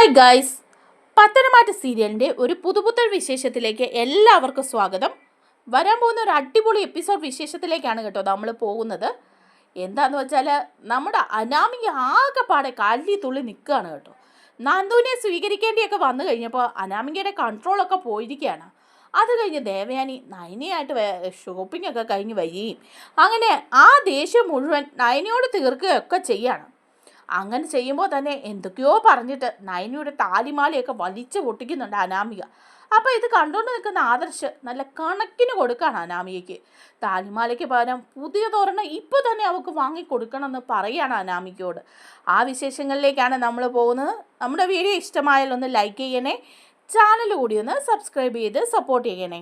Hi guys പത്തനംമാറ്റ സീരിയലിന്റെ ഒരു പുതുപുത്തൻ വിശേഷത്തിലേക്ക് എല്ലാവർക്കും സ്വാഗതം. വരാൻ പോകുന്ന ഒരു അടിപൊളി എപ്പിസോഡ് വിശേഷത്തിലേക്കാണ് കേട്ടോ നമ്മൾ പോകുന്നത്. എന്താന്ന് വെച്ചാൽ നമ്മുടെ അനാമിക ആകെപ്പാടെ കല്ലി തുള്ളി നിൽക്കുകയാണ് കേട്ടോ. നന്ദുവിനെ സ്വീകരിക്കേണ്ടിയൊക്കെ വന്നു കഴിഞ്ഞപ്പോൾ അനാമികയുടെ കൺട്രോളൊക്കെ പോയിരിക്കുകയാണ്. അത് കഴിഞ്ഞ് ദേവയാനി നയനയായിട്ട് ഷോപ്പിംഗ് ഒക്കെ കഴിഞ്ഞ് വരികയും. അങ്ങനെ ആ ദേഷ്യം മുഴുവൻ നയനയോട് തീർക്കുകയൊക്കെ ചെയ്യാണ്. അങ്ങനെ ചെയ്യുമ്പോൾ തന്നെ എന്തൊക്കെയോ പറഞ്ഞിട്ട് നയനിയുടെ താലിമാലയൊക്കെ വലിച്ചു പൊട്ടിക്കുന്നുണ്ട് അനാമിക. അപ്പോൾ ഇത് കണ്ടുകൊണ്ട് നിൽക്കുന്ന ആദർശ് നല്ല കണക്കിന് കൊടുക്കുകയാണ് അനാമികയ്ക്ക്. താലിമാലയ്ക്ക് പകരം പുതിയ തോരണം ഇപ്പോൾ തന്നെ അവൾക്ക് വാങ്ങി കൊടുക്കണമെന്ന് പറയുകയാണ് അനാമികയോട്. ആ വിശേഷങ്ങളിലേക്കാണ് നമ്മൾ പോകുന്നത്. നമ്മുടെ വീഡിയോ ഇഷ്ടമായാലൊന്ന് ലൈക്ക് ചെയ്യണേ. ചാനൽ കൂടി ഒന്ന് സബ്സ്ക്രൈബ് ചെയ്ത് സപ്പോർട്ട് ചെയ്യണേ.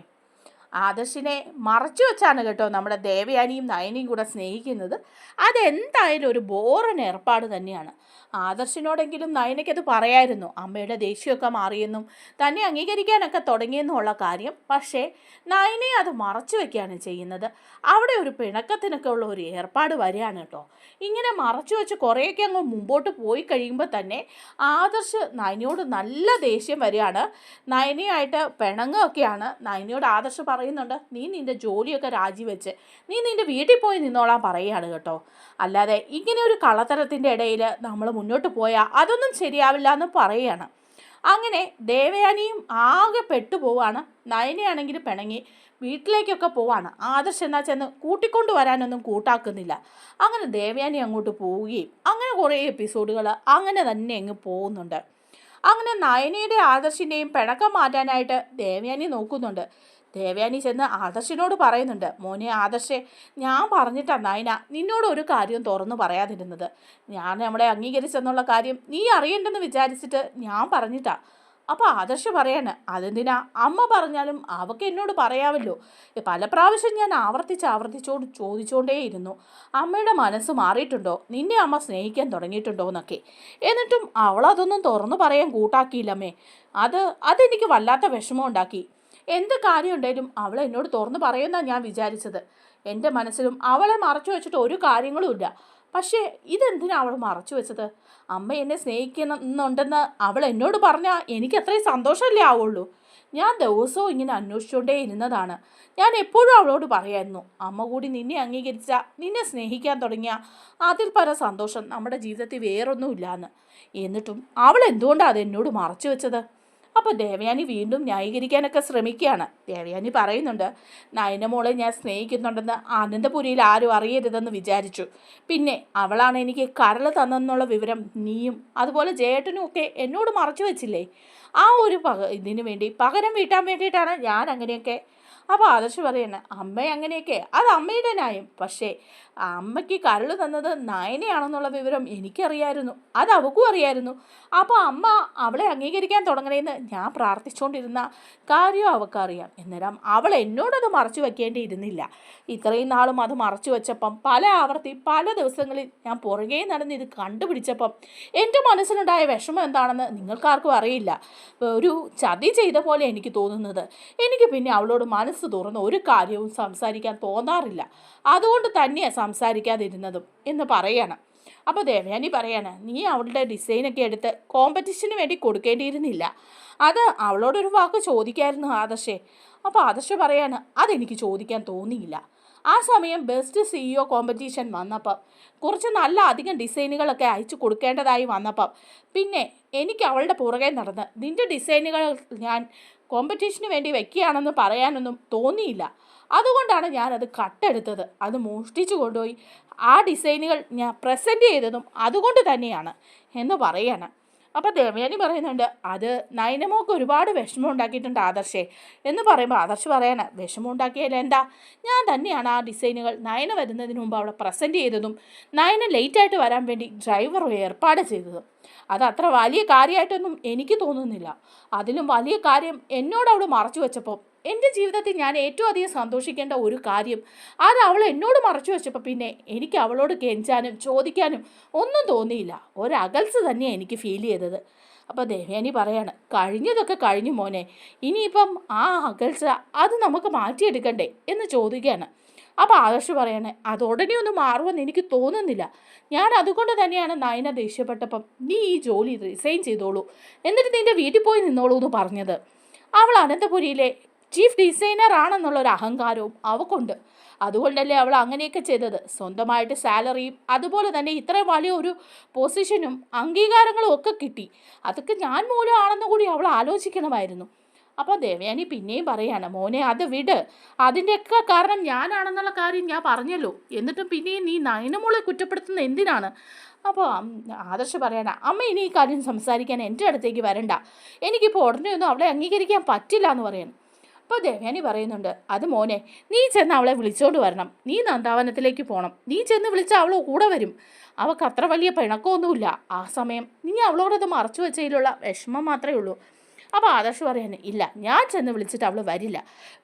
ആദർശിനെ മറച്ചു വെച്ചാണ് കേട്ടോ നമ്മുടെ ദേവയാനിയും നയനിയും കൂടെ സ്നേഹിക്കുന്നത്. അതെന്തായാലും ഒരു ബോറൻ ഏർപ്പാട് തന്നെയാണ്. ആദർശിനോടെങ്കിലും നയനയ്ക്കത് പറയായിരുന്നു. അമ്മയുടെ ദേഷ്യമൊക്കെ മാറിയെന്നും തന്നെ അംഗീകരിക്കാനൊക്കെ തുടങ്ങിയെന്നുള്ള കാര്യം. പക്ഷേ നയനെ അത് മറച്ചു വെക്കുകയാണ് ചെയ്യുന്നത്. അവിടെ ഒരു പിണക്കത്തിനൊക്കെ ഉള്ള ഒരു ഏർപ്പാട് വരികയാണ് കേട്ടോ. ഇങ്ങനെ മറച്ചു വെച്ച് കുറേയൊക്കെ അങ്ങ് മുമ്പോട്ട് പോയി കഴിയുമ്പോൾ തന്നെ ആദർശ് നയനയോട് നല്ല ദേഷ്യം വരികയാണ്. നയനയായിട്ട് പിണങ്ങുകയൊക്കെയാണ്. നയനയോട് ആദർശ് പറയുന്നുണ്ട് നീ നിന്റെ ജോലിയൊക്കെ രാജിവെച്ച് നീ നിന്റെ വീട്ടിൽ പോയി നിന്നോളാൻ പറയുകയാണ് കേട്ടോ. അല്ലാതെ ഇങ്ങനെ ഒരു കള്ളത്തരത്തിന്റെ ഇടയിൽ നമ്മൾ മുന്നോട്ട് പോയാൽ അതൊന്നും ശരിയാവില്ല എന്ന് പറയുകയാണ്. അങ്ങനെ ദേവയാനിയും ആകെ പെട്ടുപോവാണ് നയനയാണെങ്കിൽ പിണങ്ങി വീട്ടിലേക്കൊക്കെ പോവാണ് ആദർശ് എന്നാ ചെന്ന് കൂട്ടിക്കൊണ്ടു വരാനൊന്നും കൂട്ടാക്കുന്നില്ല. അങ്ങനെ ദേവയാനി അങ്ങോട്ട് പോവുകയും അങ്ങനെ കുറേ എപ്പിസോഡുകൾ അങ്ങനെ തന്നെ അങ്ങ് പോകുന്നുണ്ട്. അങ്ങനെ നയനയുടെ ആദർശിന്റെയും പിണക്കം മാറ്റാനായിട്ട് ദേവയാനി നോക്കുന്നുണ്ട്. ദേവയാനി ചെന്ന് ആദർശിനോട് പറയുന്നുണ്ട് മോനെ ആദർശേ ഞാൻ പറഞ്ഞിട്ടാ നയന നിന്നോട് ഒരു കാര്യം തുറന്നു പറയാതിരുന്നത്. ഞാൻ നമ്മളെ അംഗീകരിച്ചെന്നുള്ള കാര്യം നീ അറിയണ്ടെന്ന് വിചാരിച്ചിട്ട് ഞാൻ പറഞ്ഞിട്ടാ. അപ്പോൾ ആദർശ് പറയാണ് അതെന്തിനാ? അമ്മ പറഞ്ഞാലും അവക്ക് എന്നോട് പറയാമല്ലോ പല പ്രാവശ്യം ഞാൻ ആവർത്തിച്ച് ആവർത്തിച്ചോട് ചോദിച്ചുകൊണ്ടേയിരുന്നു അമ്മയുടെ മനസ്സ് മാറിയിട്ടുണ്ടോ? നിന്നെ അമ്മ സ്നേഹിക്കാൻ തുടങ്ങിയിട്ടുണ്ടോ എന്നൊക്കെ. എന്നിട്ടും അവളതൊന്നും തുറന്നു പറയാൻ കൂട്ടാക്കിയില്ലമ്മേ. അത് അതെനിക്ക് വല്ലാത്ത വിഷമം ഉണ്ടാക്കി. എന്ത് കാര്യം ഉണ്ടെങ്കിലും അവൾ എന്നോട് തുറന്നു പറയുമെന്നാണ് ഞാൻ വിചാരിച്ചത്. എന്റെ മനസ്സിലും അവളെ മറച്ചു വെച്ചിട്ട് ഒരു കാര്യങ്ങളുമില്ല പക്ഷേ ഇതെന്തിനാ അവൾ മറച്ചു വെച്ചത്? അമ്മ എന്നെ സ്നേഹിക്കുന്നുണ്ടെന്ന് അവൾ എന്നോട് പറഞ്ഞാൽ എനിക്ക് അത്രയും സന്തോഷമല്ലേ ആവുള്ളൂ? ഞാൻ ദിവസവും ഇങ്ങനെ അന്വേഷിച്ചുകൊണ്ടേ ഇരുന്നതാണ്. ഞാൻ എപ്പോഴും അവളോട് പറയായിരുന്നു അമ്മ കൂടി നിന്നെ അംഗീകരിച്ച നിന്നെ സ്നേഹിക്കാൻ തുടങ്ങിയ അതിൽ പല സന്തോഷം നമ്മുടെ ജീവിതത്തിൽ വേറൊന്നുമില്ലാന്ന്. എന്നിട്ടും അവൾ എന്തുകൊണ്ടാണ് അത് എന്നോട് മറച്ചു വെച്ചത്? അപ്പോൾ ദേവയാനി വീണ്ടും ന്യായീകരിക്കാനൊക്കെ ശ്രമിക്കുകയാണ്. ദേവയാനി പറയുന്നുണ്ട് നയനമോളെ ഞാൻ സ്നേഹിക്കുന്നുണ്ടെന്ന് ആനന്ദപുരിയിൽ ആരും അറിയരുതെന്ന് വിചാരിച്ചു. പിന്നെ അവളാണ് എനിക്ക് കരൾ തന്നെന്നുള്ള വിവരം നീയും അതുപോലെ ജേട്ടനും ഒക്കെ എന്നോട് മറച്ചു വെച്ചില്ലേ? ആ ഒരു പക ഇതിനു വേണ്ടി പകരം വീട്ടാൻ വേണ്ടിയിട്ടാണ് ഞാൻ അങ്ങനെയൊക്കെ. അപ്പോൾ ആദർശ് പറയുന്നത് അമ്മ അങ്ങനെയൊക്കെ അത് അമ്മയുടെ ന്യായം. പക്ഷേ അമ്മയ്ക്ക് കരൾ തന്നത് നയനയാണെന്നുള്ള വിവരം എനിക്കറിയായിരുന്നു. അത് അവൾക്കും അറിയായിരുന്നു. അപ്പോൾ അമ്മ അവളെ അംഗീകരിക്കാൻ തുടങ്ങണേന്ന് ഞാൻ പ്രാർത്ഥിച്ചുകൊണ്ടിരുന്ന കാര്യം അവൾക്കറിയാം. എന്നേരം അവൾ എന്നോടത് മറച്ചു വയ്ക്കേണ്ടിയിരുന്നില്ല ഇത്രയും നാളും അത് മറച്ചു വെച്ചപ്പം പല ആവർത്തി പല ദിവസങ്ങളിൽ ഞാൻ പുറകെ നടന്ന് ഇത് കണ്ടുപിടിച്ചപ്പം എന്റെ മനസ്സിലുണ്ടായ വിഷമം എന്താണെന്ന് നിങ്ങൾക്കാർക്കും അറിയില്ല. ഒരു ചതി ചെയ്ത പോലെ എനിക്ക് തോന്നുന്നത്. എനിക്ക് പിന്നെ അവളോട് മനസ്സ് തുറന്ന് ഒരു കാര്യവും സംസാരിക്കാൻ തോന്നാറില്ല. അതുകൊണ്ട് തന്നെയാണ് സംസാരിക്കാതിരുന്നതും എന്ന് പറയണം. അപ്പോൾ ദേവയാനി പറയാണ് നീ അവളുടെ ഡിസൈനൊക്കെ എടുത്ത് കോമ്പറ്റീഷന് വേണ്ടി കൊടുക്കേണ്ടിയിരുന്നില്ല. അത് അവളോടൊരു വാക്ക് ചോദിക്കായിരുന്നു ആദർശേ. അപ്പോൾ ആദർശ പറയാണ് അതെനിക്ക് ചോദിക്കാൻ തോന്നിയില്ല. ആ സമയം ബെസ്റ്റ് സിഇഒ കോമ്പറ്റീഷൻ വന്നപ്പം കുറച്ച് നല്ല അധികം ഡിസൈനുകളൊക്കെ അയച്ചു കൊടുക്കേണ്ടതായി വന്നപ്പം പിന്നെ എനിക്ക് അവളുടെ പുറകെ നടന്ന് നിന്റെ ഡിസൈനുകൾ ഞാൻ കോമ്പറ്റീഷന് വേണ്ടി വെക്കുകയാണെന്ന് പറയാനൊന്നും തോന്നിയില്ല. അതുകൊണ്ടാണ് ഞാനത് കട്ടെടുത്തത്. അത് മോഷ്ടിച്ചു കൊണ്ടുപോയി. ആ ഡിസൈനുകൾ ഞാൻ പ്രസന്റ് ചെയ്തതും അതുകൊണ്ട് തന്നെയാണ് എന്ന് പറയാണ്. അപ്പോൾ ദേവയാനി പറയുന്നുണ്ട് അത് നയനമോക്ക് ഒരുപാട് വിഷമം ഉണ്ടാക്കിയിട്ടുണ്ട് ആദർശേ എന്ന് പറയുമ്പോൾ ആദർശ് പറയാണ് വിഷമം ഉണ്ടാക്കിയാൽ എന്താ? ഞാൻ തന്നെയാണ് ആ ഡിസൈനുകൾ നയന വരുന്നതിന് മുമ്പ് അവിടെ പ്രസന്റ് ചെയ്തതും നയന ലേറ്റായിട്ട് വരാൻ വേണ്ടി ഡ്രൈവർ ഏർപ്പാട് ചെയ്തതും. അത് അത്ര വലിയ കാര്യമായിട്ടൊന്നും എനിക്ക് തോന്നുന്നില്ല. അതിലും വലിയ കാര്യം എന്നോട് അവൾ മറച്ചു വെച്ചപ്പോൾ എന്റെ ജീവിതത്തിൽ ഞാൻ ഏറ്റവും അധികം സന്തോഷിക്കേണ്ട ഒരു കാര്യം അത് അവൾ എന്നോട് മറച്ചു വെച്ചപ്പോൾ പിന്നെ എനിക്ക് അവളോട് കെഞ്ചാനും ചോദിക്കാനും ഒന്നും തോന്നിയില്ല. ഒരകൽസ് തന്നെയാണ് എനിക്ക് ഫീൽ ചെയ്തത്. അപ്പോൾ ദേവയാനി പറയാണ് കഴിഞ്ഞതൊക്കെ കഴിഞ്ഞു മോനെ. ഇനിയിപ്പം ആ അകൽച്ച അത് നമുക്ക് മാറ്റിയെടുക്കണ്ടേ? എന്ന് ചോദിക്കുകയാണ്. അപ്പോൾ ആദർശ് പറയണേ അത് ഉടനെ ഒന്നും മാറുമെന്ന് എനിക്ക് തോന്നുന്നില്ല. ഞാൻ അതുകൊണ്ട് തന്നെയാണ് നയന ദേഷ്യപ്പെട്ടപ്പം നീ ഈ ജോലി റിസൈൻ ചെയ്തോളൂ. എന്നിട്ട് നിന്റെ വീട്ടിൽ പോയി നിന്നോളൂ എന്ന് പറഞ്ഞത്. അവൾ അനന്തപുരിയിലെ ചീഫ് ഡിസൈനർ ആണെന്നുള്ള ഒരു അഹങ്കാരവും അവക്കുണ്ട്. അതുകൊണ്ടല്ലേ അവൾ അങ്ങനെയൊക്കെ ചെയ്തത്. സ്വന്തമായിട്ട് സാലറിയും അതുപോലെ തന്നെ ഇത്രയും വലിയ ഒരു പൊസിഷനും അംഗീകാരങ്ങളും ഒക്കെ കിട്ടി. അതൊക്കെ ഞാൻ മൂലമാണെന്ന് കൂടി അവൾ ആലോചിക്കണമായിരുന്നു. അപ്പോൾ ദേവയാനി പിന്നെയും പറയാണ് മോനെ അത് വിട്. അതിന്റെയൊക്കെ കാരണം ഞാനാണെന്നുള്ള കാര്യം ഞാൻ പറഞ്ഞല്ലോ. എന്നിട്ടും പിന്നെയും നീ നയനമോളെ കുറ്റപ്പെടുത്തുന്ന എന്തിനാണ്? അപ്പോൾ ആദർശ പറയണ അമ്മ ഇനി ഈ കാര്യം സംസാരിക്കാൻ എന്റെ അടുത്തേക്ക് വരണ്ട. എനിക്കിപ്പോൾ ഉടനെ ഒന്നും അവളെ അംഗീകരിക്കാൻ പറ്റില്ല എന്ന് പറയണം. അപ്പോൾ ദേവയാനി പറയുന്നുണ്ട് അത് മോനെ നീ ചെന്ന് അവളെ വിളിച്ചോണ്ട് വരണം. നീ നന്ദാവനത്തിലേക്ക് പോകണം നീ ചെന്ന് വിളിച്ചാൽ അവൾ കൂടെ വരും. അവൾക്ക് അത്ര വലിയ പിണക്കമൊന്നുമില്ല. ആ സമയം നീ അവളോടത് മറച്ചു വെച്ചതിലുള്ള വിഷമം മാത്രമേ ഉള്ളൂ. അപ്പോൾ ആദർശ് പറയാൻ ഇല്ല ഞാൻ ചെന്ന് വിളിച്ചിട്ട് അവൾ വരില്ല.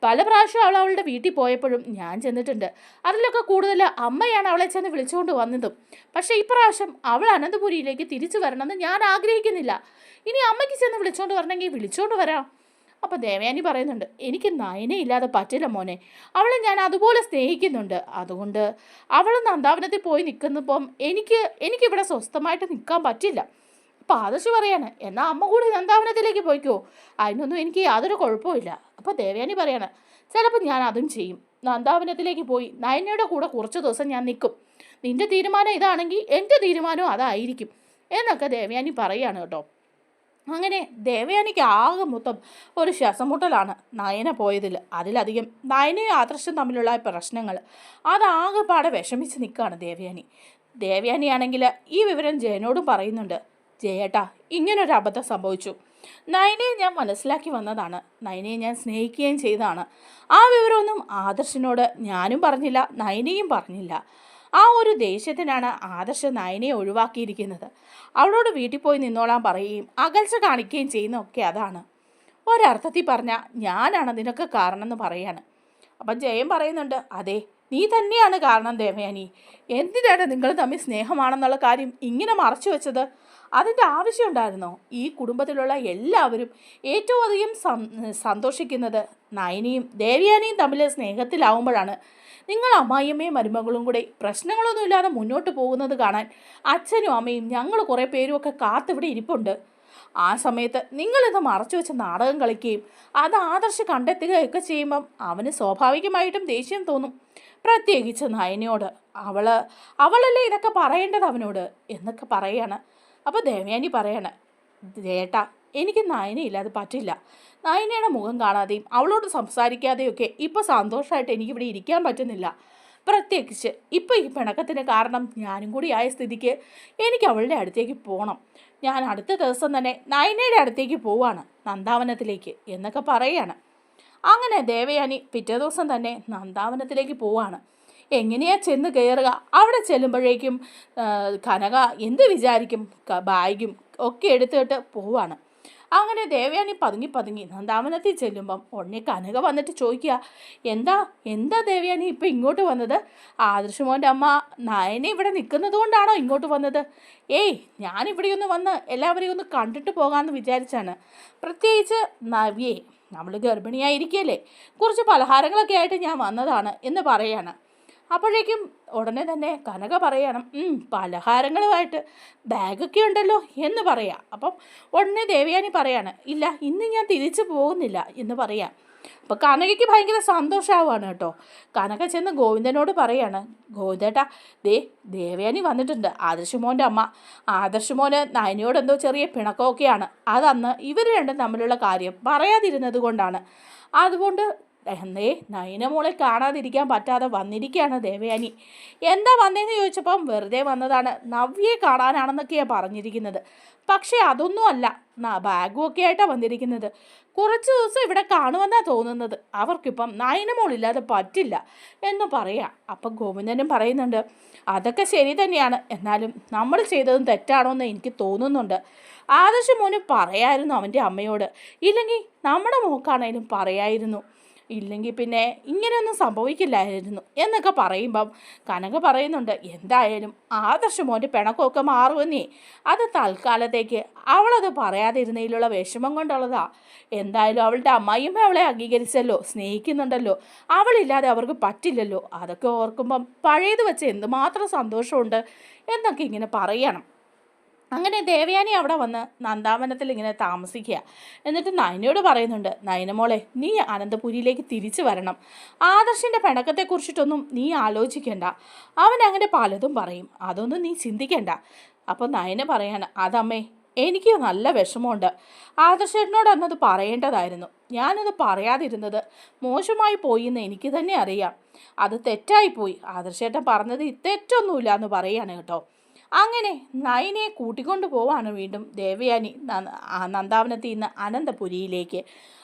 പല പ്രാവശ്യം അവൾ അവളുടെ വീട്ടിൽ പോയപ്പോഴും ഞാൻ ചെന്നിട്ടുണ്ട്. അതിലൊക്കെ കൂടുതൽ അമ്മയാണ് അവളെ ചെന്ന് വിളിച്ചുകൊണ്ട് വന്നതും. പക്ഷേ ഇപ്രാവശ്യം അവൾ അനന്തപുരിയിലേക്ക് തിരിച്ചു വരണമെന്ന് ഞാൻ ആഗ്രഹിക്കുന്നില്ല. ഇനി അമ്മയ്ക്ക് ചെന്ന് വിളിച്ചോണ്ട് വരണമെങ്കിൽ വിളിച്ചോണ്ട് വരാം. അപ്പോൾ ദേവയാനി പറയുന്നുണ്ട് എനിക്ക് നയനെ ഇല്ലാതെ പറ്റില്ല മോനെ. അവളെ ഞാൻ അതുപോലെ സ്നേഹിക്കുന്നുണ്ട്. അതുകൊണ്ട് അവൾ നന്ദാവനത്തിൽ പോയി നിൽക്കുന്നപ്പം എനിക്ക് എനിക്കിവിടെ സ്വസ്ഥമായിട്ട് നിൽക്കാൻ പറ്റില്ല. അപ്പോൾ ആദർശ് പറയാണ് എന്നാൽ അമ്മ കൂടി നന്ദാവനത്തിലേക്ക് പോയിക്കോ. അതിനൊന്നും എനിക്ക് യാതൊരു കുഴപ്പമില്ല അപ്പോൾ ദേവയാനി പറയാണ് ചിലപ്പോൾ ഞാൻ അതും ചെയ്യും. നന്ദാവനത്തിലേക്ക് പോയി നയനയുടെ കൂടെ കുറച്ച് ദിവസം ഞാൻ നിൽക്കും. നിന്റെ തീരുമാനം ഇതാണെങ്കിൽ എന്റെ തീരുമാനവും അതായിരിക്കും. എന്നൊക്കെ ദേവയാനി പറയുകയാണ് കേട്ടോ. അങ്ങനെ ദേവയാനിക്ക് ആകെ മൊത്തം ഒരു ശ്വാസമുട്ടലാണ് നയന പോയതിൽ അതിലധികം നയനയും ആദർശം തമ്മിലുള്ള പ്രശ്നങ്ങൾ അതാകെപ്പാടെ വിഷമിച്ച് നിൽക്കുകയാണ് ദേവയാനി. ദേവയാനിയാണെങ്കിൽ ഈ വിവരം ജയനോടും പറയുന്നുണ്ട്. ജയേട്ടാ ഇങ്ങനൊരു അബദ്ധം സംഭവിച്ചു. നയനയെ ഞാൻ മനസ്സിലാക്കി വന്നതാണ്. നയനയെ ഞാൻ സ്നേഹിക്കുകയും ചെയ്തതാണ്. ആ വിവരമൊന്നും ആദർശിനോട് ഞാനും പറഞ്ഞില്ല നയനയും പറഞ്ഞില്ല. ആ ഒരു ദേഷ്യത്തിനാണ് ആദർശ നയനയെ ഒഴിവാക്കിയിരിക്കുന്നത്. അവളോട് വീട്ടിൽ പോയി നിന്നോളാൻ പറയുകയും അകൽച്ച കാണിക്കുകയും ചെയ്യുന്നതൊക്കെ അതാണ്. ഒരർത്ഥത്തിൽ പറഞ്ഞാൽ ഞാനാണ് അതിനൊക്കെ കാരണം എന്ന് പറയാണ്. അപ്പം ജയൻ പറയുന്നുണ്ട് അതെ നീ തന്നെയാണ് കാരണം ദേവയാനി. എന്തിനാണ് നിങ്ങൾ തമ്മിൽ സ്നേഹമാണെന്നുള്ള കാര്യം ഇങ്ങനെ മറച്ചു വെച്ചത്? അതിന്റെ ആവശ്യമുണ്ടായിരുന്നോ ഈ കുടുംബത്തിലുള്ള എല്ലാവരും ഏറ്റവും അധികം സന്തോഷിക്കുന്നത് നയനിയും ദേവയാനിയും തമ്മിൽ സ്നേഹത്തിലാവുമ്പോഴാണ് നിങ്ങൾ അമ്മായിയമ്മയും മരുമകളും കൂടെ പ്രശ്നങ്ങളൊന്നുമില്ലാതെ മുന്നോട്ട് പോകുന്നത് കാണാൻ അച്ഛനും അമ്മയും ഞങ്ങൾ കുറേ പേരും ഒക്കെ കാത്തിവിടെ ഇരിപ്പുണ്ട്. ആ സമയത്ത് നിങ്ങളിത് മറച്ചു വെച്ച നാടകം കളിക്കുകയും അത് ആദർശ് കണ്ടെത്തുകയൊക്കെ ചെയ്യുമ്പം അവന് സ്വാഭാവികമായിട്ടും ദേഷ്യം തോന്നും. പ്രത്യേകിച്ച് നയനയോട്. അവൾ അവളല്ലേ ഇതൊക്കെ പറയേണ്ടത് അവനോട് എന്നൊക്കെ പറയാണ്. അപ്പോൾ ദേവയാനി പറയാണ് ചേട്ടാ എനിക്ക് നയനയില്ല അത് പറ്റില്ല. നയനയുടെ മുഖം കാണാതെയും അവളോട് സംസാരിക്കാതെയൊക്കെ ഇപ്പോൾ സന്തോഷമായിട്ട് എനിക്കിവിടെ ഇരിക്കാൻ പറ്റുന്നില്ല. പ്രത്യേകിച്ച് ഇപ്പോൾ ഈ പിണക്കത്തിന് കാരണം ഞാനും കൂടി ആയ സ്ഥിതിക്ക് എനിക്ക് അവളുടെ അടുത്തേക്ക് പോകണം ഞാൻ അടുത്ത ദിവസം തന്നെ നയനയുടെ അടുത്തേക്ക് പോവാണ് നന്ദാവനത്തിലേക്ക് എന്നൊക്കെ പറയാണ്. അങ്ങനെ ദേവയാനി പിറ്റേ ദിവസം തന്നെ നന്ദാവനത്തിലേക്ക് പോവാണ്. എങ്ങനെയാ ചെന്ന് കയറുക? അവിടെ ചെല്ലുമ്പോഴേക്കും കനക എന്ത് വിചാരിക്കും? ബാഗും ഒക്കെ എടുത്തിട്ട് പോവാണ്. അങ്ങനെ ദേവയാനി പതുങ്ങി പതുങ്ങി നന്ദാവനത്തിൽ ചെല്ലുമ്പം ഉടനെ കനക വന്നിട്ട് ചോദിക്കുക എന്താ എന്താ ദേവയാനി ഇപ്പം ഇങ്ങോട്ട് വന്നത്? ആദർശമോന്റെ അമ്മ നയനെ ഇവിടെ നിൽക്കുന്നത് കൊണ്ടാണോ ഇങ്ങോട്ട് വന്നത്? ഏയ് ഞാനിവിടെയൊന്ന് വന്ന് എല്ലാവരെയും ഒന്ന് കണ്ടിട്ട് പോകാമെന്ന് വിചാരിച്ചാണ്. പ്രത്യേകിച്ച് നവ്യേ നമ്മൾ ഗർഭിണിയായിരിക്കല്ലേ? കുറച്ച് പലഹാരങ്ങളൊക്കെ ആയിട്ട് ഞാൻ വന്നതാണ് എന്ന് പറയാണ്. അപ്പോഴേക്കും ഉടനെ തന്നെ കനക പറയണം "ഉം, പലഹാരങ്ങളുമായിട്ട് ബാഗൊക്കെ ഉണ്ടല്ലോ എന്ന് പറയാം. അപ്പം ഉടനെ ദേവയാനി പറയാണ് ഇല്ല ഇന്ന് ഞാൻ തിരിച്ചു പോകുന്നില്ല എന്ന് പറയാം. അപ്പോൾ കനകയ്ക്ക് ഭയങ്കര സന്തോഷമാവാണ് കേട്ടോ. കനക ചെന്ന് ഗോവിന്ദനോട് പറയാണ് ഗോവിന്ദേട്ടാ ദേ ദേവയാനി വന്നിട്ടുണ്ട് ആദർശമോന്റെ അമ്മ. ആദർശമോന് നയനയോട് എന്തോ ചെറിയ പിണക്കമൊക്കെയാണ്. അതന്ന് ഇവർ രണ്ടും തമ്മിലുള്ള കാര്യം പറയാതിരുന്നത് കൊണ്ടാണ്. അതുകൊണ്ട് എന്നേ നയനമോളെ കാണാതിരിക്കാൻ പറ്റാതെ വന്നിരിക്കുകയാണ് ദേവയാനി. എന്താ വന്നതെന്ന് ചോദിച്ചപ്പം വെറുതെ വന്നതാണ്. നവ്യെ കാണാനാണെന്നൊക്കെയാണ് പറഞ്ഞിരിക്കുന്നത്. പക്ഷേ അതൊന്നും അല്ല. ബാഗും ഒക്കെ ആയിട്ടാണ് വന്നിരിക്കുന്നത്. കുറച്ച് ദിവസം ഇവിടെ കാണുമെന്നാണ് തോന്നുന്നത്. അവർക്കിപ്പം നയനമോളില്ലാതെ പറ്റില്ല എന്ന് പറയാം. അപ്പം ഗോവിന്ദനും പറയുന്നുണ്ട് അതൊക്കെ ശരി തന്നെയാണ്. എന്നാലും നമ്മൾ ചെയ്തതും തെറ്റാണോ എന്ന് എനിക്ക് തോന്നുന്നുണ്ട്. ആദർശം മോന് പറയായിരുന്നു അവന്റെ അമ്മയോട്. ഇല്ലെങ്കിൽ നമ്മുടെ മോക്കാണേലും പറയായിരുന്നു. ഇല്ലെങ്കിൽ പിന്നെ ഇങ്ങനെയൊന്നും സംഭവിക്കില്ലായിരുന്നു എന്നൊക്കെ പറയുമ്പം കനക പറയുന്നുണ്ട് എന്തായാലും ആദർശ മോന്റെ പിണക്കമൊക്കെ മാറുമെന്നേ. അത് തൽക്കാലത്തേക്ക് അവളത് പറയാതിരുന്നതിലുള്ള വിഷമം കൊണ്ടുള്ളതാ. എന്തായാലും അവളുടെ അമ്മയും അവളെ അംഗീകരിച്ചല്ലോ സ്നേഹിക്കുന്നുണ്ടല്ലോ. അവളില്ലാതെ അവർക്ക് പറ്റില്ലല്ലോ. അതൊക്കെ ഓർക്കുമ്പം പഴയത് വെച്ച് എന്തുമാത്രം സന്തോഷമുണ്ട് എന്നൊക്കെ ഇങ്ങനെ പറയണം. അങ്ങനെ ദേവയാനി അവിടെ വന്ന് നന്ദാവനത്തിൽ ഇങ്ങനെ താമസിക്കുക. എന്നിട്ട് നയനയോട് പറയുന്നുണ്ട് നയനമോളെ നീ അനന്തപുരിയിലേക്ക് തിരിച്ചു വരണം. ആദർശിന്റെ പിണക്കത്തെക്കുറിച്ചിട്ടൊന്നും നീ ആലോചിക്കേണ്ട. അവൻ അങ്ങനെ പലതും പറയും. അതൊന്നും നീ ചിന്തിക്കേണ്ട. അപ്പോൾ നയന പറയാണ് അതമ്മേ എനിക്ക് നല്ല വിഷമമുണ്ട്. ആദർശേട്ടനോട് അന്നത് പറയേണ്ടതായിരുന്നു. ഞാനത് പറയാതിരുന്നത് മോശമായി പോയി എന്ന് എനിക്ക് തന്നെ അറിയാം. അത് തെറ്റായിപ്പോയി ആദർശേട്ടൻ പറഞ്ഞത് തെറ്റൊന്നുമില്ല എന്ന് പറയാണ് കേട്ടോ. അങ്ങനെ നയനയെ കൂട്ടിക്കൊണ്ടു പോവാണ് വീണ്ടും ദേവയാനി നന്ദാവനത്തിൽ നിന്ന് അനന്തപുരിയിലേക്ക്.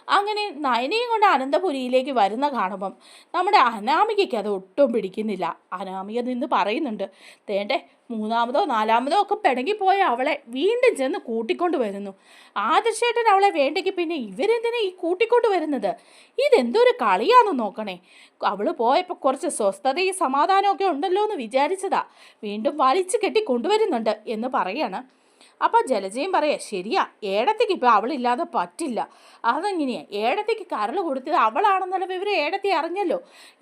അങ്ങനെ നയനയും കൊണ്ട് അനന്തപുരിയിലേക്ക് വരുന്ന കാണുമ്പം നമ്മുടെ അനാമികയ്ക്ക് അത് ഒട്ടും പിടിക്കുന്നില്ല. അനാമിക നിന്ന് പറയുന്നുണ്ട് തേണ്ടേ മൂന്നാമതോ നാലാമതോ ഒക്കെ പിണങ്ങിപ്പോയ അവളെ വീണ്ടും ചെന്ന് കൂട്ടിക്കൊണ്ട് വരുന്നു. ആദർശേട്ടൻ അവളെ വേണ്ടെങ്കിൽ പിന്നെ ഇവരെന്തിനാ ഈ കൂട്ടിക്കൊണ്ട് വരുന്നത്? ഇതെന്തൊരു കളിയാണെന്ന് നോക്കണേ. അവൾ പോയപ്പോൾ കുറച്ച് സ്വസ്ഥതയും ഒക്കെ ഉണ്ടല്ലോ എന്ന് വിചാരിച്ചതാ. വീണ്ടും വലിച്ചു കെട്ടി കൊണ്ടുവരുന്നുണ്ട് എന്ന് പറയാണ്. അപ്പോൾ ജലജയും പറയാ ശരിയാ ഏടത്തേക്ക് ഇപ്പോൾ അവളില്ലാതെ പറ്റില്ല. അതെങ്ങനെയാ? ഏടത്തേക്ക് കരൾ കൊടുത്തത് അവളാണെന്നുള്ള വിവരം ഏടത്തി അറിഞ്ഞല്ലോ?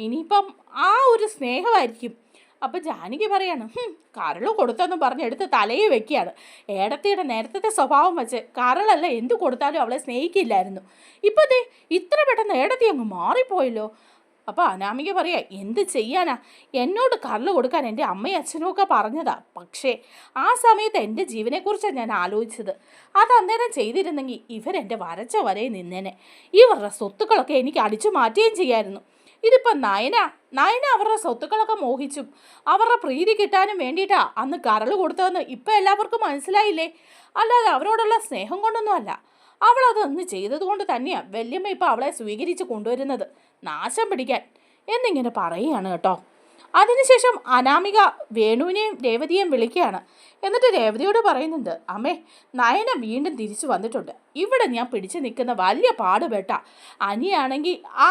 ഇനിയിപ്പം ആ ഒരു സ്നേഹമായിരിക്കും. അപ്പം ജാനകി പറയാണ് "ഹും, കരൾ കൊടുത്തെന്ന് പറഞ്ഞ് എടുത്ത് തലയിൽ വെക്കുകയാണ്. ഏടത്തിയുടെ നേരത്തെ സ്വഭാവം വെച്ച് കരളല്ല എന്ത് കൊടുത്താലും അവളെ സ്നേഹിക്കില്ലായിരുന്നു. ഇപ്പം ദേ ഇത്ര പെട്ടെന്ന് ഏടത്തി അങ്ങ് മാറിപ്പോയല്ലോ. അപ്പോൾ അനാമിക പറയാ എന്ത് ചെയ്യാനാ? എന്നോട് കരൾ കൊടുക്കാൻ എന്റെ അമ്മയും അച്ഛനും ഒക്കെ പറഞ്ഞതാ. പക്ഷേ ആ സമയത്ത് എന്റെ ജീവനെക്കുറിച്ചാണ് ഞാൻ ആലോചിച്ചത്. അത് അന്നേരം ചെയ്തിരുന്നെങ്കിൽ ഇവരെന്റെ വരച്ച വരയിൽ നിന്നേനെ. ഇവരുടെ സ്വത്തുക്കളൊക്കെ എനിക്ക് അടിച്ചു മാറ്റുകയും ചെയ്യായിരുന്നു. ഇതിപ്പം നയന നയന അവരുടെ സ്വത്തുക്കളൊക്കെ മോഹിച്ചും. അവരുടെ പ്രീതി കിട്ടാനും വേണ്ടിയിട്ടാ അന്ന് കരൾ കൊടുത്തതെന്ന് ഇപ്പം എല്ലാവർക്കും മനസ്സിലായില്ലേ? അല്ലാതെ അവരോടുള്ള സ്നേഹം കൊണ്ടൊന്നും അല്ല അവളത് അന്ന് ചെയ്തതുകൊണ്ട് തന്നെയാണ് വല്യമ്മ ഇപ്പം അവളെ സ്വീകരിച്ച് കൊണ്ടുവരുന്നത്. നാശം പിടിക്കാൻ. എന്നിങ്ങനെ പറയുകയാണ് കേട്ടോ. അതിനുശേഷം അനാമിക വേണുവിനെയും രേവതിയെയും വിളിക്കുകയാണ്. എന്നിട്ട് രേവതിയോട് പറയുന്നുണ്ട് അമ്മേ നയന വീണ്ടും തിരിച്ചു വന്നിട്ടുണ്ട്. ഇവിടെ ഞാൻ പിടിച്ചു നിൽക്കുന്ന വലിയ പാടുപെട്ട അനിയാണെങ്കിൽ ആ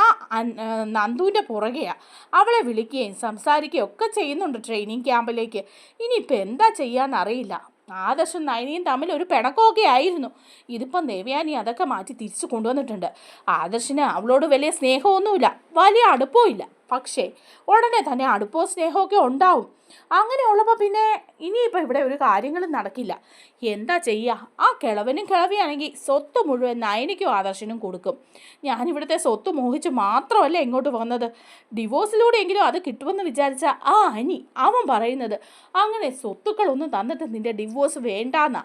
നന്ദുവിന്റെ പുറകെയാണ് അവളെ വിളിക്കുകയും സംസാരിക്കുകയും ഒക്കെ ചെയ്യുന്നുണ്ട് ട്രെയിനിങ് ക്യാമ്പിലേക്ക്. ഇനിയിപ്പോൾ എന്താ ചെയ്യാന്നറിയില്ല ആദർശം നയനിയും തമ്മിൽ ഒരു പിണക്കമൊക്കെ ആയിരുന്നു. ഇതിപ്പം ദേവയാനി അതൊക്കെ മാറ്റി തിരിച്ചു കൊണ്ടുവന്നിട്ടുണ്ട്. ആദർശിന് അവളോട് വലിയ സ്നേഹമൊന്നുമില്ല. വലിയ അടുപ്പവും ഇല്ല. പക്ഷേ ഉടനെ തന്നെ അടുപ്പവും സ്നേഹമൊക്കെ ഉണ്ടാവും. അങ്ങനെയുള്ളപ്പോൾ പിന്നെ ഇനിയിപ്പോൾ ഇവിടെ ഒരു കാര്യങ്ങളും നടക്കില്ല. എന്താ ചെയ്യുക ആ കിളവനും കിളവിയാണെങ്കിൽ സ്വത്ത് മുഴുവൻ നയനിക്കും ആദർശനും കൊടുക്കും. ഞാനിവിടുത്തെ സ്വത്ത് മോഹിച്ച് മാത്രമല്ല ഇങ്ങോട്ട് വന്നത്? ഡിവോഴ്സിലൂടെയെങ്കിലും അത് കിട്ടുമെന്ന് വിചാരിച്ച ആ അനി അവൻ പറയുന്നത് അങ്ങനെ സ്വത്തുക്കളൊന്നും തന്നിട്ട് നിന്റെ ഡിവോഴ്സ് വേണ്ടാന്നാ.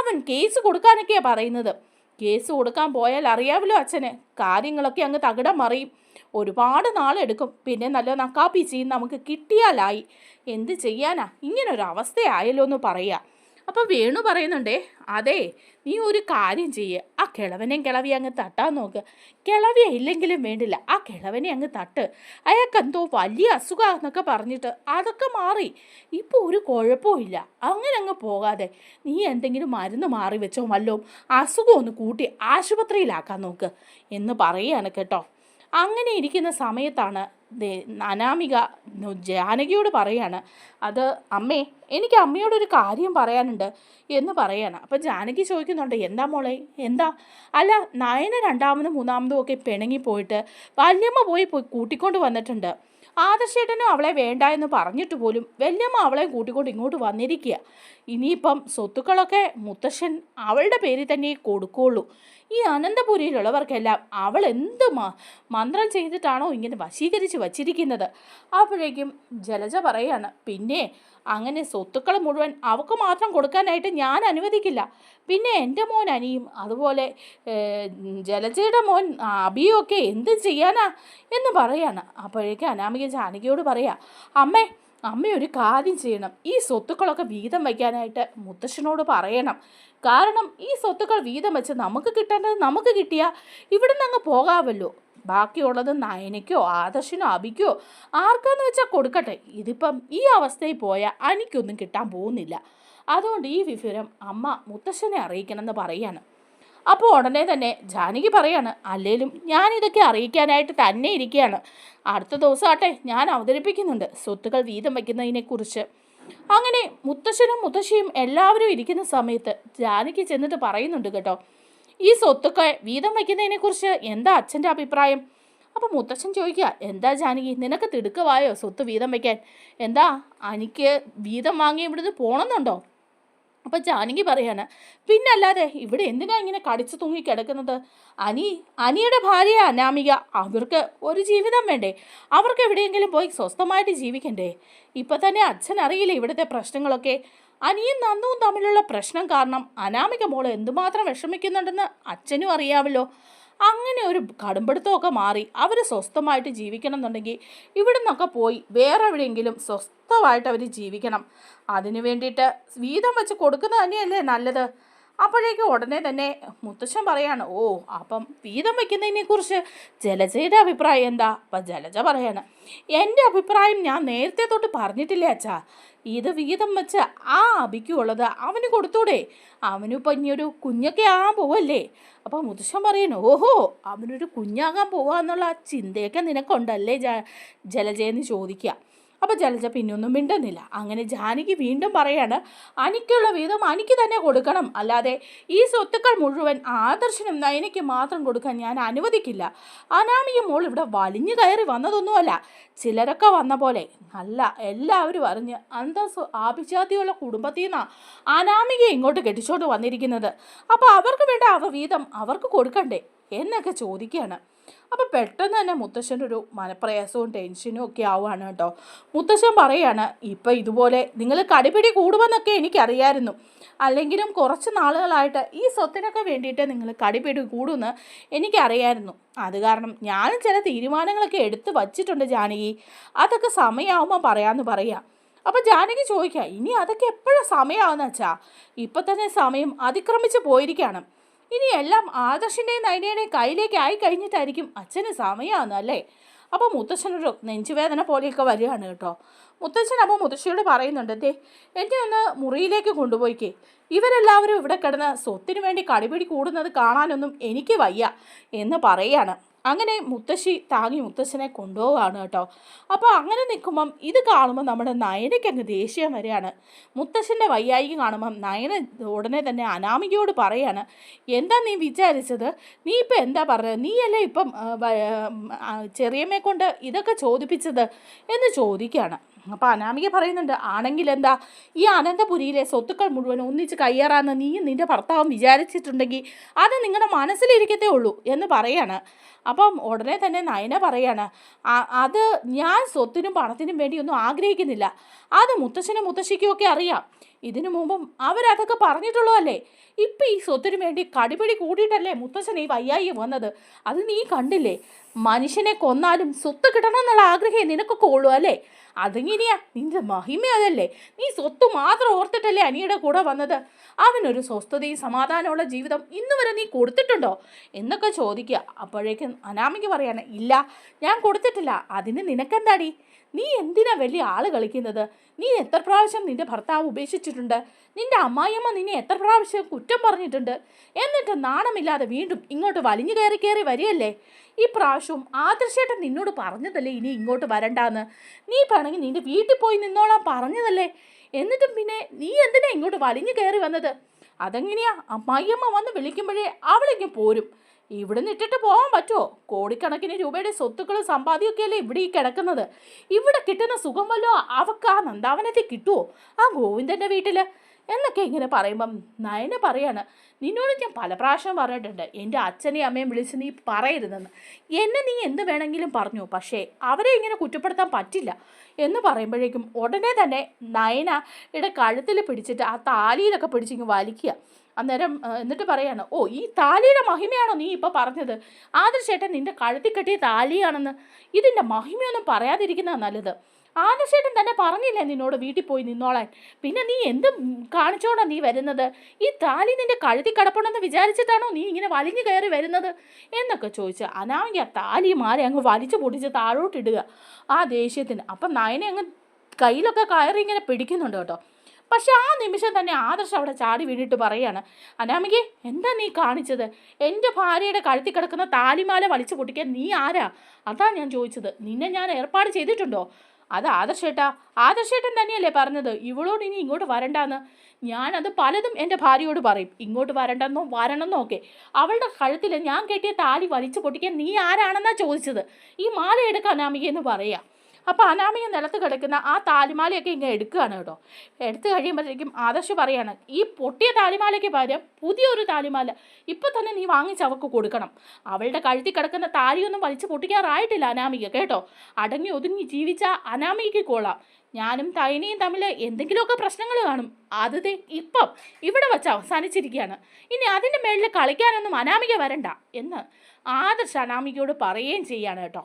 അവൻ കേസ് കൊടുക്കാനൊക്കെയാണ് പറയുന്നത്. കേസ് കൊടുക്കാൻ പോയാൽ അറിയാമല്ലോ അച്ഛന്. കാര്യങ്ങളൊക്കെ അങ്ങ് തകിടം മറിയും. ഒരുപാട് നാളെടുക്കും പിന്നെ നല്ല നക്കാപ്പിച്ചിയും നമുക്ക് കിട്ടിയാലായി. എന്ത് ചെയ്യാനാ? ഇങ്ങനൊരവസ്ഥയായല്ലോ എന്ന് പറയുക അപ്പോൾ വേണു പറയുന്നുണ്ടേ അതെ നീ ഒരു കാര്യം ചെയ്യുക ആ കിളവനെയും കിളവി അങ്ങ് തട്ടാൻ നോക്ക്. കിളവിയെ ഇല്ലെങ്കിലും വേണ്ടില്ല. ആ കിളവനെ അങ്ങ് തട്ട്. അയാൾക്ക് എന്തോ വലിയ അസുഖമെന്നൊക്കെ പറഞ്ഞിട്ട് അതൊക്കെ മാറി. ഇപ്പോൾ ഒരു കുഴപ്പമില്ല അങ്ങനെ അങ്ങ് പോകാതെ നീ എന്തെങ്കിലും മരുന്ന് മാറി വെച്ചോ വല്ലോ അസുഖം ഒന്ന് കൂട്ടി ആശുപത്രിയിലാക്കാൻ നോക്ക്. എന്ന് പറയുകയാണ് കേട്ടോ. അങ്ങനെ ഇരിക്കുന്ന സമയത്താണ് അനാമിക ജാനകിയോട് പറയാണ് അത് അമ്മേ എനിക്ക് അമ്മയോടൊരു കാര്യം പറയാനുണ്ട് എന്ന് പറയാണ്. അപ്പം ജാനകി ചോദിക്കുന്നുണ്ട് എന്താ മോളെ? എന്താ? അല്ല നയന രണ്ടാമതും മൂന്നാമതും ഒക്കെ പിണങ്ങിപ്പോയിട്ട് വല്യമ്മ പോയി കൂട്ടിക്കൊണ്ട് വന്നിട്ടുണ്ട്. ആദർശേട്ടനും അവളെ വേണ്ട എന്ന് പറഞ്ഞിട്ട് പോലും വല്യമ്മ അവളെ കൂട്ടിക്കൊണ്ട് ഇങ്ങോട്ട് വന്നിരിക്കുക. ഇനിയിപ്പം സ്വത്തുക്കളൊക്കെ മുത്തശ്ശൻ അവളുടെ പേരിൽ തന്നെ കൊടുക്കുള്ളൂ. ഈ അനന്തപുരിയിലുള്ളവർക്കെല്ലാം അവൾ എന്ത് മന്ത്രം ചെയ്തിട്ടാണോ ഇങ്ങനെ വശീകരിച്ച് വച്ചിരിക്കുന്നത്? അപ്പോഴേക്കും ജലജ പറയാണ് പിന്നെ അങ്ങനെ സ്വത്തുക്കൾ മുഴുവൻ അവൾക്ക് മാത്രം കൊടുക്കാനായിട്ട് ഞാൻ അനുവദിക്കില്ല. പിന്നെ എന്റെ മോൻ അനിയും അതുപോലെ ജലജയുടെ മോൻ അബിയും ഒക്കെ എന്ത് ചെയ്യാനാ എന്ന് പറയാണ്. അപ്പോഴേക്കും അനാമിക ജാനകിയോട് പറയാ അമ്മേ അമ്മ ഒരു കാര്യം ചെയ്യണം. ഈ സ്വത്തുക്കളൊക്കെ വീതം വയ്ക്കാനായിട്ട് മുത്തശ്ശനോട് പറയണം. കാരണം ഈ സ്വത്തുക്കൾ വീതം വെച്ച് നമുക്ക് കിട്ടേണ്ടത് നമുക്ക് കിട്ടിയാൽ ഇവിടുന്ന് അങ്ങ് പോകാമല്ലോ ബാക്കിയുള്ളത് നയനയ്ക്കോ ആദർശിനോ അബിക്കോ ആർക്കാന്ന് വെച്ചാൽ കൊടുക്കട്ടെ. ഇതിപ്പം ഈ അവസ്ഥയിൽ പോയാൽ അനിക്കൊന്നും കിട്ടാൻ പോകുന്നില്ല. അതുകൊണ്ട് ഈ വിവരം അമ്മ മുത്തശ്ശനെ അറിയിക്കണമെന്ന് പറയാണ്. അപ്പോൾ ഉടനെ തന്നെ ജാനകി പറയാണ് അല്ലേലും ഞാനിതൊക്കെ അറിയിക്കാനായിട്ട് തന്നെ ഇരിക്കുകയാണ് അടുത്ത ദിവസം ആട്ടെ ഞാൻ അവതരിപ്പിക്കുന്നുണ്ട്. സ്വത്തുക്കൾ വീതം വയ്ക്കുന്നതിനെക്കുറിച്ച് അങ്ങനെ മുത്തശ്ശനും മുത്തശ്ശിയും എല്ലാവരും ഇരിക്കുന്ന സമയത്ത് ജാനകി ചെന്നിട്ട് പറയുന്നുണ്ട് കേട്ടോ ഈ സ്വത്തൊക്കെ വീതം വയ്ക്കുന്നതിനെ കുറിച്ച് എന്താ അച്ഛന്റെ അഭിപ്രായം? അപ്പം മുത്തശ്ശൻ ചോദിക്കുക എന്താ ജാനകി നിനക്ക് തിടുക്കമായോ സ്വത്ത് വീതം വയ്ക്കാൻ? എന്താ എനിക്ക് വീതം വാങ്ങി ഇവിടുന്ന് പോണമെന്നുണ്ടോ അപ്പം ജാനകി പറയാണ് പിന്നെ അല്ലാതെ ഇവിടെ എന്തിനാ ഇങ്ങനെ കടിച്ചു തൂങ്ങി കിടക്കുന്നത്? അനി അനിയുടെ ഭാര്യ അനാമിക. അവർക്ക് ഒരു ജീവിതം വേണ്ടേ? അവർക്ക് എവിടെയെങ്കിലും പോയി സ്വസ്ഥമായിട്ട് ജീവിക്കണ്ടേ? ഇപ്പം തന്നെ അച്ഛൻ അറിയില്ല ഇവിടുത്തെ പ്രശ്നങ്ങളൊക്കെ? അനിയും നന്ദുവും തമ്മിലുള്ള പ്രശ്നം കാരണം അനാമിക മോൾ എന്തുമാത്രം വിഷമിക്കുന്നുണ്ടെന്ന് അച്ഛനും അറിയാമല്ലോ അങ്ങനെ ഒരു കടുംപിടുത്തമൊക്കെ മാറി. അവർ സ്വസ്ഥമായിട്ട് ജീവിക്കണം എന്നുണ്ടെങ്കിൽ ഇവിടെ നിന്നൊക്കെ പോയി വേറെ എവിടെയെങ്കിലും സ്വസ്ഥമായിട്ട് അവർ ജീവിക്കണം. അതിനു വേണ്ടിയിട്ട് വീതം വെച്ച് കൊടുക്കുന്നത് തന്നെയല്ലേ നല്ലത്. അപ്പോഴേക്കും ഉടനെ തന്നെ മുത്തശ്ശൻ പറയാണ് ഓ അപ്പം വീതം വയ്ക്കുന്നതിനെ കുറിച്ച് ജലജയുടെ അഭിപ്രായം എന്താ? അപ്പം ജലജ പറയാണ് എന്റെ അഭിപ്രായം ഞാൻ നേരത്തെ തൊട്ട് പറഞ്ഞിട്ടില്ലേ അച്ഛാ. ഇത് വീതം വെച്ച് ആ അബിക്കുള്ളത് അവന് കൊടുത്തൂടെ. അവനിപ്പോൾ ഇനിയൊരു കുഞ്ഞൊക്കെ ആകാൻ പോവല്ലേ? അപ്പോൾ മുത്തശ്ശൻ പറയുന്നു ഓഹോ അവനൊരു കുഞ്ഞാകാൻ പോവാന്നുള്ള ചിന്തയൊക്കെ നിനക്കുണ്ടല്ലേ ജലജയെന്ന് ചോദിക്കുക അപ്പോൾ ജലജ പിന്നൊന്നും മിണ്ടുന്നില്ല. അങ്ങനെ ജാനകി വീണ്ടും പറയാണ് അനിക്കുള്ള വീതം അനിക്ക് തന്നെ കൊടുക്കണം. അല്ലാതെ ഈ സ്വത്തുക്കൾ മുഴുവൻ ആദർശനും നയനയ്ക്ക് മാത്രം കൊടുക്കാൻ ഞാൻ അനുവദിക്കില്ല. അനാമിയ മോൾ ഇവിടെ വലിഞ്ഞു കയറി വന്നതൊന്നുമല്ല. ചിലരൊക്കെ വന്ന പോലെ. അല്ല എല്ലാവരും അറിഞ്ഞ് അന്തസ് ആഭിജാതിയുള്ള കുടുംബത്തിൽ നിന്നാണ് അനാമികയെ ഇങ്ങോട്ട് കെട്ടിച്ചോണ്ട് വന്നിരിക്കുന്നത്. അപ്പോൾ അവർക്ക് വേണ്ട അവ വീതം അവർക്ക് കൊടുക്കണ്ടേ? എന്നൊക്കെ ചോദിക്കുകയാണ്. അപ്പോൾ പെട്ടെന്ന് തന്നെ മുത്തശ്ശന്റെ ഒരു മനപ്രയാസവും ടെൻഷനും ഒക്കെ ആവുകയാണ് കേട്ടോ. മുത്തശ്ശൻ പറയാണ് ഇപ്പം ഇതുപോലെ നിങ്ങൾ കടിപിടി കൂടുമെന്നൊക്കെ എനിക്കറിയായിരുന്നു. അല്ലെങ്കിലും കുറച്ച് നാളുകളായിട്ട് ഈ സ്വത്തിനൊക്കെ വേണ്ടിയിട്ട് നിങ്ങൾ കടിപിടി കൂടുമെന്ന് എനിക്കറിയായിരുന്നു. അത് കാരണം ഞാനും ചില തീരുമാനങ്ങളൊക്കെ എടുത്ത് വച്ചിട്ടുണ്ട് ജാനകി. അതൊക്കെ സമയമാകുമ്പോൾ പറയാമെന്ന് പറയാം. അപ്പം ജാനകി ചോദിക്കുക ഇനി അതൊക്കെ എപ്പോഴാണ് സമയമാകുന്ന വെച്ചാൽ ഇപ്പം തന്നെ സമയം അതിക്രമിച്ച് പോയിരിക്കുകയാണ് ഇനി എല്ലാം ആദർശിന്റെയും നൈനയുടെയും കയ്യിലേക്ക് ആയി കഴിഞ്ഞിട്ടായിരിക്കും അച്ഛന് സമയമാണ് അല്ലേ? അപ്പോൾ മുത്തശ്ശനൊരു നെഞ്ചുവേദന പോലെയൊക്കെ വരികയാണ് കേട്ടോ. മുത്തച്ഛൻ അപ്പോൾ മുത്തശ്ശിയോട് പറയുന്നുണ്ട് ദേ എന്നെ ഒന്ന് മുറിയിലേക്ക് കൊണ്ടുപോയിക്കേ. ഇവരെല്ലാവരും ഇവിടെ കിടന്ന് സ്വത്തിനു വേണ്ടി കടിപിടി കൂടുന്നത് കാണാനൊന്നും എനിക്ക് വയ്യ എന്ന് പറയാണ് അങ്ങനെ മുത്തശ്ശി താങ്ങി മുത്തശ്ശനെ കൊണ്ടുപോവാണ് കേട്ടോ. അപ്പോൾ അങ്ങനെ നിൽക്കുമ്പം ഇത് കാണുമ്പോൾ നമ്മുടെ നയനയ്ക്ക് അങ്ങ് ദേഷ്യം വരെയാണ് മുത്തശ്ശന്റെ വയ്യായിക്ക് കാണുമ്പം നയന ഉടനെ തന്നെ അനാമികയോട് പറയാണ് എന്താ നീ വിചാരിച്ചത്? നീ ഇപ്പം എന്താ പറഞ്ഞത്? നീയല്ലേ ഇപ്പം ചെറിയമ്മയെ കൊണ്ട് ഇതൊക്കെ ചോദിപ്പിച്ചത്? എന്ന് ചോദിക്കുകയാണ്. അപ്പോൾ അനാമിക പറയുന്നുണ്ട് ആണെങ്കിൽ എന്താ ഈ അനന്തപുരിയിലെ സ്വത്തുക്കൾ മുഴുവൻ ഒന്നിച്ച് കയ്യേറാന്ന് നീയും നിന്റെ ഭർത്താവും വിചാരിച്ചിട്ടുണ്ടെങ്കിൽ അത് നിങ്ങളുടെ മനസ്സിലിരിക്കത്തേ ഉള്ളൂ എന്ന് പറയാണ്. അപ്പം ഉടനെ തന്നെ നയന പറയാണ് അത് ഞാൻ സ്വത്തിനും പണത്തിനും വേണ്ടി ഒന്നും ആഗ്രഹിക്കുന്നില്ല. അത് മുത്തശ്ശനും മുത്തശ്ശിക്കും ഒക്കെ അറിയാം. ഇതിനു മുമ്പും അവരതൊക്കെ പറഞ്ഞിട്ടുള്ളതല്ലേ? ഇപ്പം ഈ സ്വത്തിനു വേണ്ടി കടിപിടി കൂടിയിട്ടല്ലേ മുത്തശ്ശൻ ഈ വയ്യായി വന്നത്? അത് നീ കണ്ടില്ലേ? മനുഷ്യനെ കൊന്നാലും സ്വത്ത് കിട്ടണം എന്നുള്ള ആഗ്രഹം നിനക്കൊക്കെ ഉള്ളൂ അല്ലേ? അതെങ്ങനെയാ? നിന്റെ മഹിമ അതല്ലേ? നീ സ്വത്ത് മാത്രം ഓർത്തിട്ടല്ലേ അനിയുടെ കൂടെ വന്നത്? അവനൊരു സ്വസ്ഥതയും സമാധാനമുള്ള ജീവിതം ഇന്ന് വരെ നീ കൊടുത്തിട്ടുണ്ടോ? എന്നൊക്കെ ചോദിക്കുക. അപ്പോഴേക്കും അനാമിക്ക് പറയാണ് ഇല്ല ഞാൻ കൊടുത്തിട്ടില്ല. അതിന് നിനക്കെന്താടി? നീ എന്തിനാ വലിയ ആൾ കളിക്കുന്നത്? നീ എത്ര പ്രാവശ്യം നിന്റെ ഭർത്താവ് ഉപേക്ഷിച്ചിട്ടുണ്ട്? നിന്റെ അമ്മായിയമ്മ നിന്നെ എത്ര പ്രാവശ്യം കുറ്റം പറഞ്ഞിട്ടുണ്ട്? എന്നിട്ട് നാണമില്ലാതെ വീണ്ടും ഇങ്ങോട്ട് വലിഞ്ഞു കയറി കയറി വരികയല്ലേ? ഈ പ്രാവശ്യവും ആദർശേട്ടൻ നിന്നോട് പറഞ്ഞതല്ലേ ഇനി ഇങ്ങോട്ട് വരണ്ടാന്ന്? നീ പറഞ്ഞെങ്കിൽ നിന്റെ വീട്ടിൽ പോയി നിന്നോളാൻ പറഞ്ഞതല്ലേ? എന്നിട്ടും പിന്നെ നീ എന്തിനാ ഇങ്ങോട്ട് വലിഞ്ഞു കയറി വന്നത്? അതെങ്ങനെയാ? അമ്മായിയമ്മ വന്ന് വിളിക്കുമ്പോഴേ അവളിങ്ങ് പോരും. ഇവിടെ ഇട്ടിട്ട് പോകാൻ പറ്റുമോ കോടിക്കണക്കിന് രൂപയുടെ സ്വത്തുക്കളും സമ്പാദ്യമൊക്കെയല്ലേ ഇവിടെ ഈ കിടക്കുന്നത്. ഇവിടെ കിട്ടുന്ന സുഖം വല്ലോ അവക്ക് ആ നന്ദാവനത്തിൽ കിട്ടുമോ ആ ഗോവിന്ദന്റെ വീട്ടിൽ എന്നൊക്കെ ഇങ്ങനെ പറയുമ്പം നയന പറയാണ് നിന്നോട് ഞാൻ പല പ്രാവശ്യം പറഞ്ഞിട്ടുണ്ട്. എന്റെ അച്ഛനെയും അമ്മയും വിളിച്ച് നീ പറയരുതെന്ന്. എന്നെ നീ എന്ത് വേണമെങ്കിലും പറഞ്ഞു. പക്ഷേ അവരെ ഇങ്ങനെ കുറ്റപ്പെടുത്താൻ പറ്റില്ല. എന്ന് പറയുമ്പോഴേക്കും ഉടനെ തന്നെ നയന നയനയുടെ കഴുത്തിൽ പിടിച്ചിട്ട് ആ താലിയിലൊക്കെ പിടിച്ചിങ്ങ് വലിക്കുക. അന്നേരം എന്നിട്ട് പറയാണ് ഓ ഈ താലിയുടെ മഹിമയാണോ നീ ഇപ്പോൾ പറഞ്ഞത്? ആദർശേട്ടൻ നിന്റെ കഴുത്തി കെട്ടിയ താലിയാണെന്ന്. ഇതിന്റെ മഹിമയൊന്നും പറയാതിരിക്കുന്നതാണ് നല്ലത്. ആദർശേട്ടൻ തന്നെ പറഞ്ഞില്ലേ നിന്നോട് വീട്ടിൽ പോയി നിന്നോളാൻ? പിന്നെ നീ എന്ത് കാണിച്ചോണ്ടാ നീ വരുന്നത്? ഈ താലി നിന്റെ കഴുതി കിടപ്പുണ്ടെന്ന് വിചാരിച്ചിട്ടാണോ നീ ഇങ്ങനെ വലിഞ്ഞു കയറി വരുന്നത്? എന്നൊക്കെ ചോദിച്ച് അനാമിക താലി മാറി അങ്ങ് വലിച്ചു പൊടിച്ച് താഴോട്ടിടുക. ആ ദേഷ്യത്തിന്. അപ്പം നയനെ അങ്ങ് കയ്യിലൊക്കെ കയറി ഇങ്ങനെ പിടിക്കുന്നുണ്ട് കേട്ടോ. പക്ഷെ ആ നിമിഷം തന്നെ ആദർശ് അവിടെ ചാടി വീണിട്ട് പറയാണ് അനാമികെ എന്താ നീ കാണിച്ചത്? എന്റെ ഭാര്യയുടെ കഴുത്തി കിടക്കുന്ന താലിമാല വലിച്ചു പൊട്ടിക്കാൻ നീ ആരാ? അതാ ഞാൻ ചോദിച്ചത്. നിന്നെ ഞാൻ ഏർപ്പാട് ചെയ്തിട്ടുണ്ടോ? അത് ആദർശേട്ടാ ആദർശേട്ടൻ തന്നെയല്ലേ പറഞ്ഞത്. ഇവളോട് ഇനി ഇങ്ങോട്ട് വരണ്ടാന്ന്. ഞാനത് പലതും എന്റെ ഭാര്യയോട് പറയും. ഇങ്ങോട്ട് വരണ്ടെന്നോ വരണമെന്നോ ഒക്കെ. അവളുടെ കഴുത്തിൽ ഞാൻ കെട്ടിയ താലി വലിച്ചു പൊട്ടിക്കാൻ നീ ആരാണെന്നാ ചോദിച്ചത്? ഈ മാല എടുക്കാൻ അനാമിക എന്ന് പറയാ അപ്പോൾ അനാമിക നിലത്ത് കിടക്കുന്ന ആ താലിമാലയൊക്കെ ഇങ്ങനെ എടുക്കുകയാണ് കേട്ടോ. എടുത്തു കഴിയുമ്പോഴത്തേക്കും ആദർശ് പറയാണ് ഈ പൊട്ടിയ താലിമാലയ്ക്ക് പകരം പുതിയൊരു താലിമാല ഇപ്പം തന്നെ നീ വാങ്ങിച്ച് അവൾക്ക് കൊടുക്കണം. അവളുടെ കഴുത്തിൽ കിടക്കുന്ന താലിയൊന്നും വലിച്ചു പൊട്ടിക്കാറായിട്ടില്ല അനാമിക കേട്ടോ. അടങ്ങി ഒതുങ്ങി ജീവിച്ച അനാമികയ്ക്ക് കൊള്ളാം. ഞാനും തൈനയും തമ്മിൽ എന്തെങ്കിലുമൊക്കെ പ്രശ്നങ്ങൾ കാണും. അത് ഇപ്പം ഇവിടെ വച്ച് അവസാനിച്ചിരിക്കുകയാണ്. ഇനി അതിന്റെ മേളിൽ കളിക്കാനൊന്നും അനാമിക വരണ്ട എന്ന് ആദർശ് അനാമികയോട് പറയുകയും ചെയ്യാണ് കേട്ടോ.